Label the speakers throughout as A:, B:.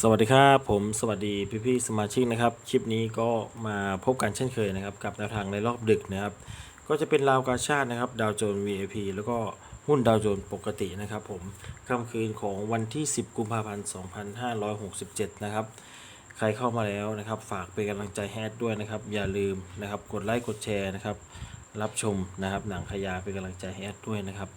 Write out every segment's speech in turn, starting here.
A: สวัสดีครับผมสวัสดีพี่พี่ๆสมาชิกนะครับ คลิปนี้ก็มาพบกันเช่นเคยนะครับกับแนวทางในรอบดึกนะครับ ก็จะเป็นราวกาชาตินะครับดาวโจนส์ VIP แล้วก็หุ้นดาวโจนส์ปกตินะครับผมค่ำคืนของวันที่ 10 กุมภาพันธ์2567 นะครับ ใครเข้ามาแล้วนะครับ ฝากเป็นกำลังใจแอดด้วยนะครับ อย่าลืมนะครับกดไลค์กดแชร์นะครับ รับชมนะครับหนังขยาเป็นกำลังใจแอดด้วยนะครับ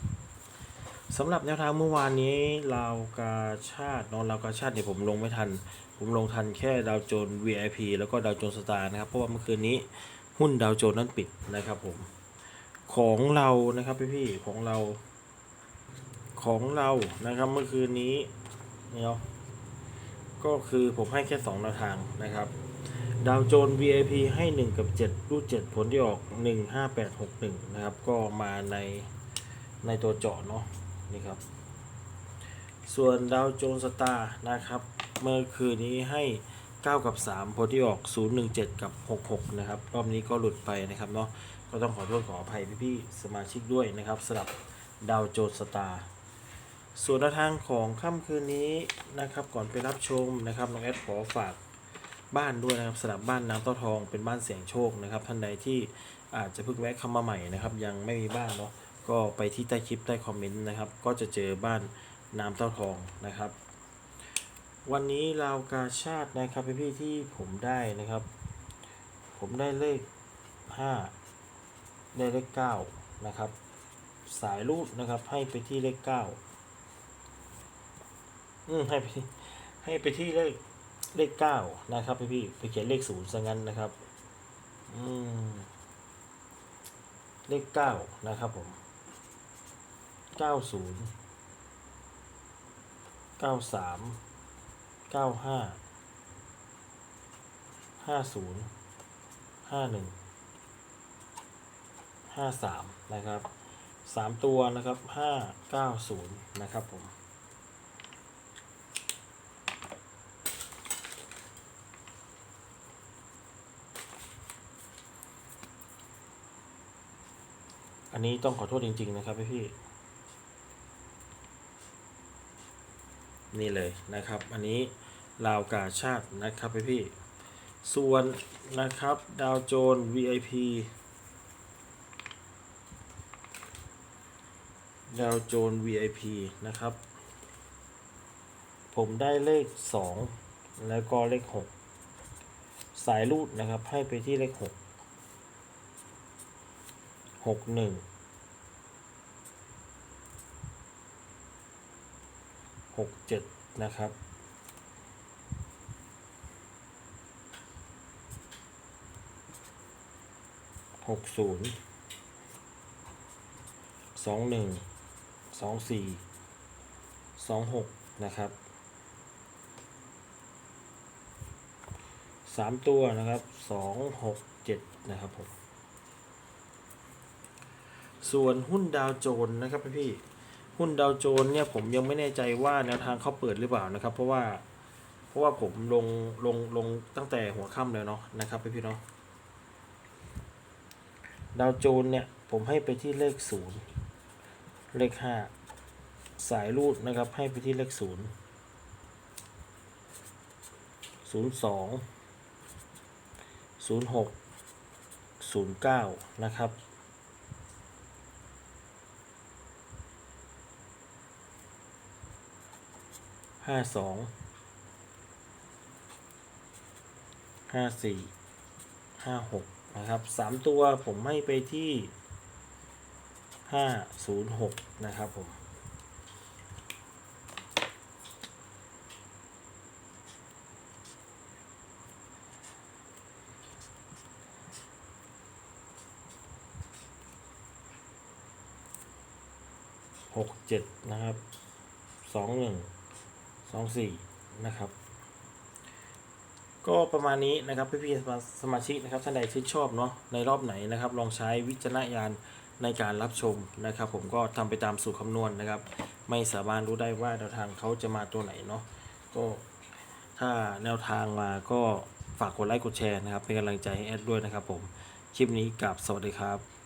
A: สำหรับแนวทางเมื่อวานนี้ลาวกาชาตินอนลาวกาชาติเนี่ยผมลงไม่ทัน ผมลงทันแค่ดาวโจนส์ VIP แล้วก็ดาวโจนสตาร์นะครับ เพราะว่าเมื่อคืนนี้หุ้นดาวโจนส์นั้นปิดนะครับผม ของเรานะครับพี่ๆของเรา ของเรานะครับเมื่อคืนนี้เนาะก็คือผมให้แค่2แนวทางนะครับดาวโจนส์ VIP ให้ 1 กับ 7 รูด 7 ผลที่ออก 15861 นะครับ ก็มาในในตัวเจาะเนาะ นี่ครับ ส่วนดาวโจนสตาร์นะครับ เมื่อคืนนี้ให้ 9 กับ 3 ผลที่ออก 017 กับ 66 นะครับ รอบนี้ก็หลุดไปนะครับเนาะ ก็ต้องขอโทษขออภัยพี่ๆสมาชิกด้วยนะครับสำหรับดาวโจนสตาร์ส่วนทางของค่ำคืนนี้นะครับ ก่อนไปรับชมนะครับน้องแอดขอฝากบ้านด้วยนะครับสำหรับบ้านน้ำต้าทองเป็นบ้านเสียงโชคนะครับ ท่านใดที่อาจจะเพิ่งแวะเข้ามาใหม่นะครับ ยังไม่มีบ้านเนาะ ก็ไปที่ใต้คลิปใต้คอมเมนต์นะครับ ก็จะเจอบ้านน้ำเต้าทองนะครับ วันนี้ราวกาชาตินะครับพี่ๆที่ผมได้นะครับ ผมได้เลข 5 ได้เลข 9 นะครับ สายรูดนะครับให้ไปที่เลข 9 อืมให้ไปให้ไปที่เลขเลขเก้านะครับพี่พี่ไปเขียนเลขศูนย์ซะงั้นนะครับ อืมเลขเก้านะครับผม เก้าศูนย์เก้าสามเก้าห้าห้าศูนย์ห้าหนึ่งห้าสามนะครับสามตัวนะครับห้าเก้าศูนย์นะครับผมอันนี้ต้องขอโทษจริง ๆ นะครับพี่พี่ นี่เลยนะครับ อันนี้ลาวกาชาตินะครับพี่พี่ส่วนนะครับ ดาวโจน VIP ดาวโจน VIP นะครับ ผมได้เลข 2 แล้วก็เลข 6 สายรูดนะครับให้ไปที่เลข6หก หนึ่งหกเจ็ดนะครับ หกศูนย์สองหนึ่งสองสี่สองหกนะครับสามตัวนะครับสองหกเจ็ดนะครับผมส่วนหุ้นดาวโจนส์นะครับพี่ หุ้นดาวโจนเนี่ยผมยังไม่แน่ใจว่าแนวทางเขาเปิดหรือเปล่านะครับ เพราะว่าเพราะว่าผมลงลงลงตั้งแต่หัวค่ำเลยเนาะนะครับพี่ๆเนาะดาวโจนเนี่ยผมให้ไปที่เลขศูนย์เลขห้าสายรูดนะครับให้ไปที่เลขศูนย์ศูนย์สองศูนย์หกศูนย์เก้านะครับ ห้าสองห้าสี่ห้าหกนะครับสามตัวผมให้ไปที่ห้าศูนย์หกนะครับผมหกเจ็ดนะครับสองหนึ่ง สองสี่นะครับ ก็ประมาณนี้นะครับพี่ๆสมาชิกนะครับท่านใดที่นชอบเนาะในรอบไหนนะครับ ลองใช้วิจารณญาณในการรับชมนะครับ ผมก็ทำไปตามสูตรคำนวณนะครับ ไม่สามารถรู้ได้ว่าแนวทางเขาจะมาตัวไหนเนาะก็ถ้าแนวทางมาก็ฝากกดไลค์กดแชร์นะครับ เป็นกำลังใจให้แอดด้วยนะครับผม คลิปนี้กับสวัสดีครับ